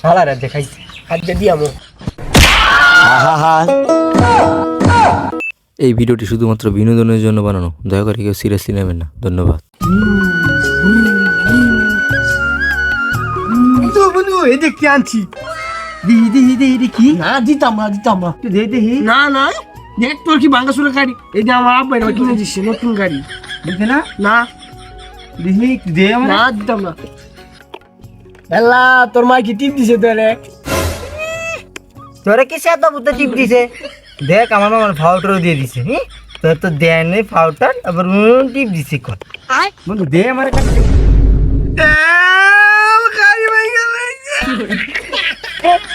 শালারে দেখাইছি আজকে দিয়ামো এই ভিডিওটি শুধুমাত্র বিনোদনের জন্য বানানো। দয়া করে কেউ সিরিয়াসলি নেবেন না। ধন্যবাদ। এই দেখ কি আনছি দিহি দিহি দিহি কি না দিতাম না দিতাম না। দে দেহি না না দেখ তোর কি সুরে গাড়ি। এই যে আমার আব্বা এটা কিনে দিচ্ছে নতুন গাড়ি। দেখে না। না দিহি দে আমার। না দিতাম না। এলা তোর মা কি টিপ দিছে তোরে? তোরে কি সাদা বুদ্ধ টিপ দিছে? দেখ আমার মামার ফাউটারও দিয়ে দিছে হি? তোর তো দেয় নেই ফাউটার আবার টিপ দিছে কর। বন্ধু দে আমার কাছে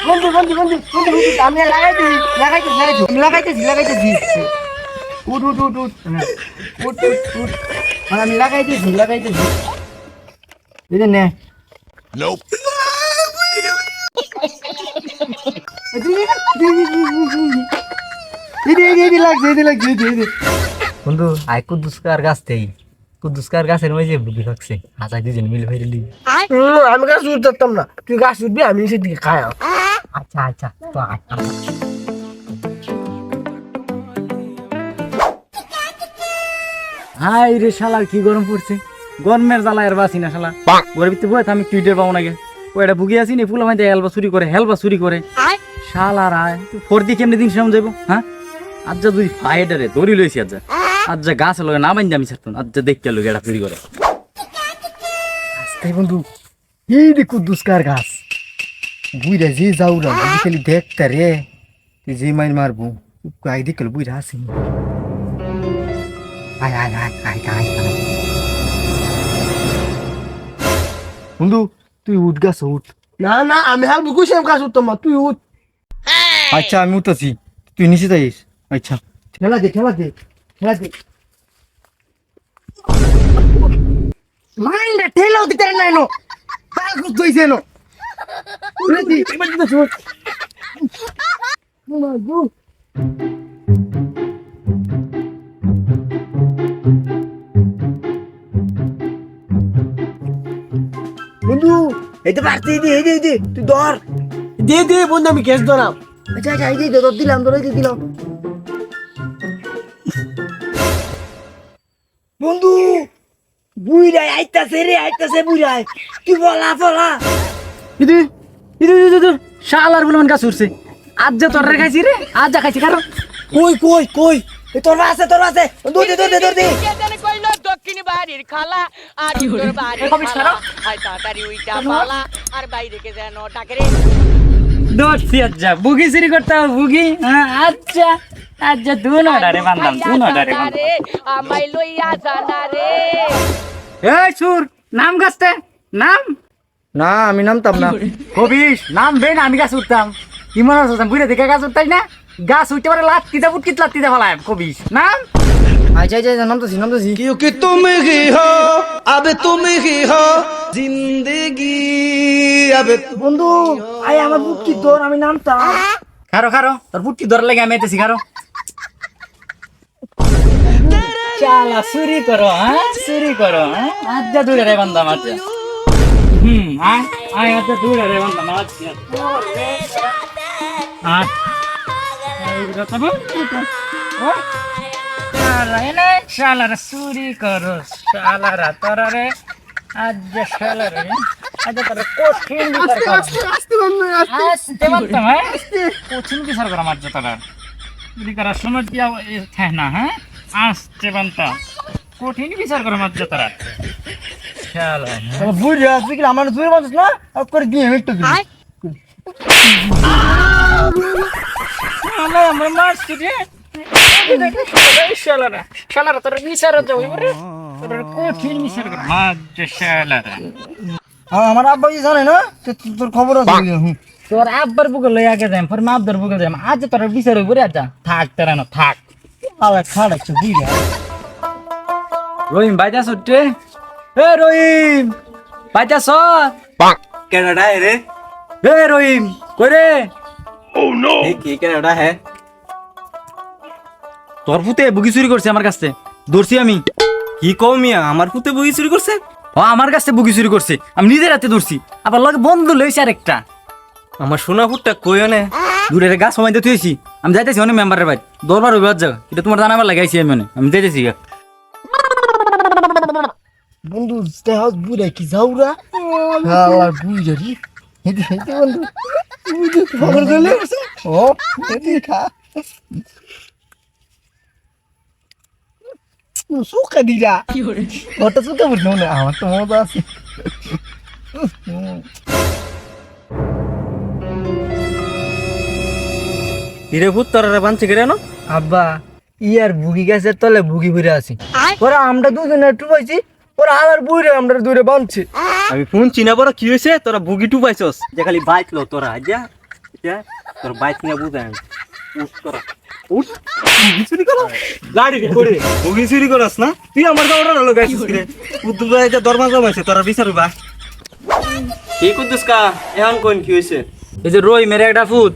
বন্ধু বন্ধু বন্ধু বন্ধু বন্ধু আমি লাগাইতেছি লাগাইতেছি লাগাইতেছি লাগাইতেছি লাগাইতেছি। উঠ উঠ উঠ উঠ উঠ উঠ উঠ। আমি লাগাইতেছি লাগাইতেছি এই যে নে বন্ধু আই কুদ্দুসকার গাছ থেই কুদ্দুসকার গাছের মধ্যে বুদ্ধি থাকছে হাজার দুজন মিলে ফেরে লি আমি গাছ উঠতাম না। তুই গাছ উঠবি আমি সেদিকে খাই আচ্ছা আচ্ছা তো আয়, আয়। হাই রে শালার কি গরম পড়ছে। গরমের জ্বালা আর বাসি না শালা। ঘরের ভিতরে বয়ে আমি টুইটার পাবো নাকি ও এটা ভুগি আছি নি ফুলা মাইতে হেলবা চুরি করে হেলবা চুরি করে। শালার আয় তুই ফর্দি কেমনি দিন সামনে যাব হ্যাঁ? আজ যা দুই ফাইডে রে দড়ি লইছি আজ আজ যা গাছ লগে না বাইন আমি ছাড়তাম আজ যা দেখতে লোক এটা চুরি করে। তাই বন্ধু এই রে কুদ্দুসকার গাছ। বুইরা যে যাউরা বুঝি খালি দেখতে রে। তুই যে মাইর মারবো আই দিকে বুইরা আসি আয় আয় আয় আয় আয়। বন্ধু তুই উঠ গাছ উঠ। না না আমি হাল বুকুছিলাম গাছ উঠতাম তুই উঠ। আচ্ছা আমি উঠতেছি। তুই নিচে যাইস। আচ্ছা। ঠেলা দে ঠেলা দে ঠেলা দে। মাইন্ডা ঠেলাও দিতে নাই নো। পাল কুত দইছে নো। রেডি এবার দিতে শুট মাগু বন্ধু এই তো পারতি দি এই দে এই দে তুই ধর দে দে বন্ধু আমি কেস ধরাম আচ্ছা আচ্ছা এই দে ধর দিলাম ধরে দিলাম বন্ধু বুইরাই আইতাছে রে আইতাছে বুইরাই তুই বলা বলা ইদু ইদু ইদু ইদু শালার বলে গাছ উঠছে আজ যা তোর রে খাইছি রে আজ যা খাইছি কারণ কই কই কই তোর আছে তোর আছে দৌড় দে দৌড় দে দৌড় দে দক্ষিণ বাড়ির খালা আর উত্তর বাড়ির খালা আর তাড়াতাড়ি উইটা পালা আর বাইরে কে যেন ডাকে রে। যা বুগি চুরি করতে হবে বুগি হ্যাঁ আচ্ছা আচ্ছা আমায় লইয়া জানা রে। এই সুর নাম গাছতে নাম? না আমি নামতাম না। কবিস নাম বে না আমি গাছ উঠতাম। কি মনে হচ্ছে বুড়ে দেখে গাছ উঠতাই না? গাছ উঠতে পারে লাত্তিতে উঠকিত লাত্তিতে ফেলায় কবিস নাম? আচ্ছা আচ্ছা আচ্ছা, নামতাছি নামতাছি क्योंकि तुम ही हो अब तुम ही हो जिंदगी अब বন্ধু আই আমার বুক কি তোর আমি নামতাম খারো খারো তোর পুটকি ধরে লাগে আমি এতেছি খারো চালা চুরি করো হ্যাঁ চুরি করো হ্যাঁ আজ্জা দূরে রে বান্দাম আজ্জা হুম আয় আয় আজ্জা দূরে রে বান্দাম আজ্জা আয় এই কথা বল শালা এনে শালারা চুরি করো শালারা তোরা রে আজ্জা শালারা রে আজ্জা তোরা কঠিন বিচার করো। আস্তে মারতাম হ্যাঁ? কঠিন বিচার করা মার তোরা যদি করা সময় দিয়া হ্যাঁ না হ্যাঁ? আসতে বান্তা কঠিন বিচার করা মার তোরা শালা বুঝে আসবি কি আমার দূরে বলছিস না? করে দিয়ে একটু শালা আমরা মারছি রে। শালারা শালারা তোরা বিচার যাও এবারে তোরা কঠিন বিচার করা মার শালারা আমার আব্বা কি জানে না? তো- তো- তোর খবর আছে হুম। তোর আব্বার বুকে লই আগে যাই পর মাবদার বুকে যাই আজ তোর বিচার হইব রে আজ থাক তোরা না থাক। আলা খাড়াচ্ছে বুঝা। রহিম বাইজা সট্টে এ রহিম বাইজা স কেনাডা রে? এ রহিম কই রে? কি কেনাডা হ্যাঁ? তোর পুতে বুকি চুরি করছে আমার কাছে। ধরছি আমি। কি কও মিয়া আমার পুতে বই চুরি করছে? ও আমার কাছে বুকি চুরি করছে। আমি নিজের হাতে ধরছি। আবার লগে বন্ধু লইছে আরেকটা। আমার সোনা ফুটটা কইও নে দূরে গাছ সময় দিয়ে তুইছি আমি যাইতেছি অনেক মেম্বারের ভাই দরবার ওর জায়গা। এটা তোমার জানাবার লাগাইছি আমি অনেক। আমি যাইতেছি গা। বন্ধু দেহাজ বুড়া কি যাওরা হালা বুড়া রে। হেদি হেদি বন্ধু। বুঝে খবর দিলে ও খা। সুখা দিরা ওটা সুখা বুঝলো না আমার তো মজা আছে হিরে ভূত তোরা বানছে কেন আব্বা ইয়ার বুগি গাছের তলে বুগি ভরে আছি ওরা আমরা দুজনে একটু পাইছি ওরা আবার বুড়ে আমরা দূরে বাঁধছে আমি ফোন চিনা বড় কি হয়েছে তোরা বুগি টু পাইছস যে খালি বাইক লো তোরা যা যা তোর বাইক নিয়ে বুঝাই আমি তোরা চুরি করস না? তুই আমার রে দরমা তোরা কি কুদ্দুস কা? এখন কোন কি হইছে? এই যে রই মেরে একটা ফুট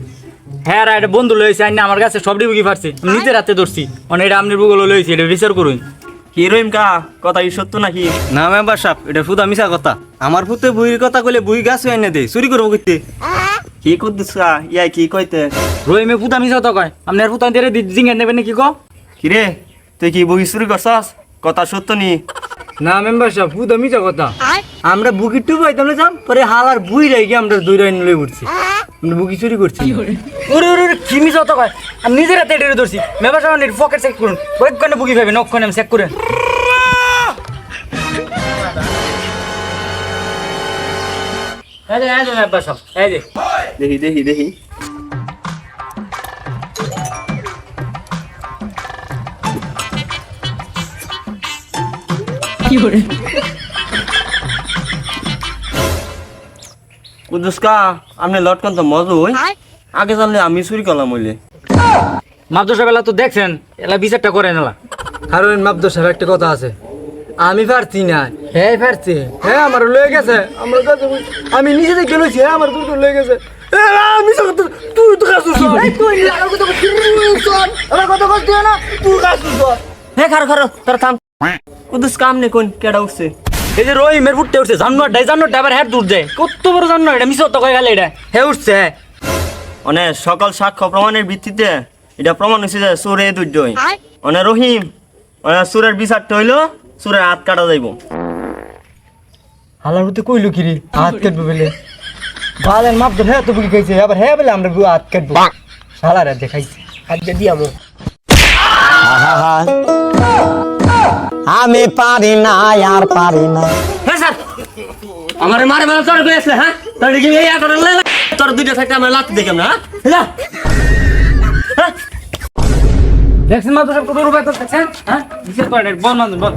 হ্যাঁ রা এটা বন্ধু লইছে আইনা আমার কাছে সব ডিবুকি পারছে নিজের হাতে রাতে ধরছি। অনেক এটা আমনের বুগুলো লইছি এটা বিচার করুন। কি রহিম কা? কথা কি সত্য নাকি? না মেম্বার সাহেব এটা ফুদা মিশা কথা। আমার পুতে বুইর কথা কইলে বুই গাছ এনে দে চুরি করব কইতে। কি করতেছ? ইয়াই কি কইতে? রহিমে ফুদা মিশা কথা কয় আপনার ফুতা দিয়ে জিঙ্গের নেবেন কি কো কি? রে তুই কি বুই চুরি করছস? কথা সত্য নি? না মেম্বার সাহেব ফুদ মিছা কথা। আমরা বুকি টু পাইতাম না যাম পরে হালার বুই রে গিয়ে আমরা দুই রাইন লই উঠছি আমরা বুকি চুরি করছি। ওরে ওরে ওরে, কি মিশা কথা কয়? আমি নিজের হাতে এটা ধরছি। মেম্বার সাহেব পকেট চেক করুন। ওখানে বুকি পাবেন ওখানে আমি চেক করে এই যে এই যে মেম্বার সাহেব এই যে। দেখি দেখি দেখি কুদ্দুসকা আপনি লটকন তো মজা হই। আগে জানলে আমি চুরি করলাম হইলে। মাদ্রাসা সাহেব তো দেখছেন এলা বিচারটা করে নেলা। কারণ মাপদ একটা কথা আছে। আমি পারছি না। হ্যাঁ পারছি? হ্যাঁ আমার লয়ে গেছে। আমার কাছে আমি নিজে থেকে লইছি হ্যাঁ আমার দুটো লয়ে গেছে। আমি তুই তো কাজ তুই আমার কথা করছিস। আমার কথা করছিস না। তুই কাজ করছিস। হে খারো খারো তোর থাম। কুদ্দুসকা আমনে কোন কেডা উঠছে? এই যে রই মের ফুটতে উঠছে। জানোয়ার ডাই জানোয়ার ডাইভার হেড দূর যায়। কত বড় জানোয়ার এটা মিশো তো কয় গেলে এটা। হে উঠছে মানে সকল সাক্ষ্য প্রমাণের ভিত্তিতে এটা প্রমাণ হয়েছে যে সুরে দুর্জয় মানে রহিম মানে সুরের বিচারটা হইল সুরের হাত কাটা যাইব। হালার মধ্যে কইলো কি রে? হাত কাটবো বলে। বালের মাপ ধরে হ্যাঁ তো বুকি খাইছে আবার হ্যাঁ বলে আমরা হাত কাটবো। শালার দেখাইছে হাত দিয়ে দিয়ামো আমি পারি না, আর পারি না। হ্যাঁ আমার মারে মারে তোর আসলে হ্যাঁ? তোর দিকে এই আটর তোর দুইটা থাকতে আমার লাত না হ্যাঁ? দেখছেন মাদ্রাসা কত রূপায় তো দেখছেন হ্যাঁ? বিচার করেন বল বল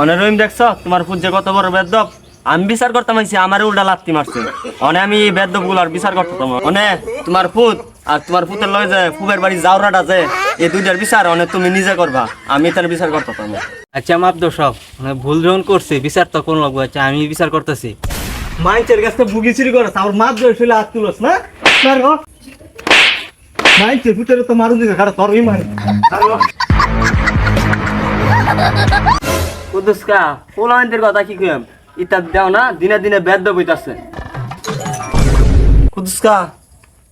অনে রহিম দেখছ? তোমার যে কত বড় বেদব। আমি বিচার করতাম আইছি আমার উল্টা লাত্তি মারছে। অনে আমি বেদবগুলার বিচার করতাম অনে, তোমার ফুট আর তোমার ফুতের লয় যে ফুবের বাড়ি জাউরাটা যে এই দুইটার বিচার অনে তুমি নিজে করবা আমি তার বিচার করতাম আচ্ছা মাপ দো সব। মানে ভুল যখন করছে বিচার তো কোন লাগবে? আচ্ছা আমি বিচার করতেছি। মাইন্সের কাছে বুগি চুরি করছ আমার মাছ ধরে ফেলে হাত তুলস না? মাইন্সের ভিতরে তো মারুন দিকে খারাপ তোরই মারে কুদুসকা পোলান্তের কথা কি কইম? ইতা দেও না দিনে দিনে বেদব হইতাছে কুদুসকা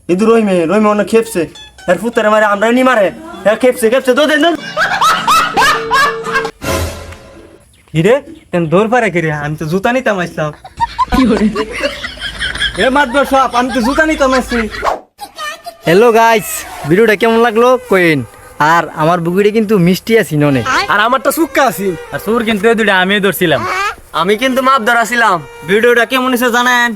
ইদু রহিমে রহিমে অনেক খেপছে। এর ফুতের মারে আমরা নি মারে। খেপছে খেপছে তো দেন কিরে তেন দৌড় পারে কিরে? আমি তো জুতা নিতাম আসলাম এ মাতবার সব আমি তো জুতা নিতাম আসছি হ্যালো গাইস ভিডিওটা কেমন লাগল? কইন। আর আমার বুগিটা কিন্তু মিষ্টি আছি ননে। আর আমারটা সুক্কা আছি। আর সুর কিন্তু দুইটা আমি ধরছিলাম। আমি কিন্তু মাপ ধরা ছিলাম ভিডিওটা কেমন হয়েছে জানেন?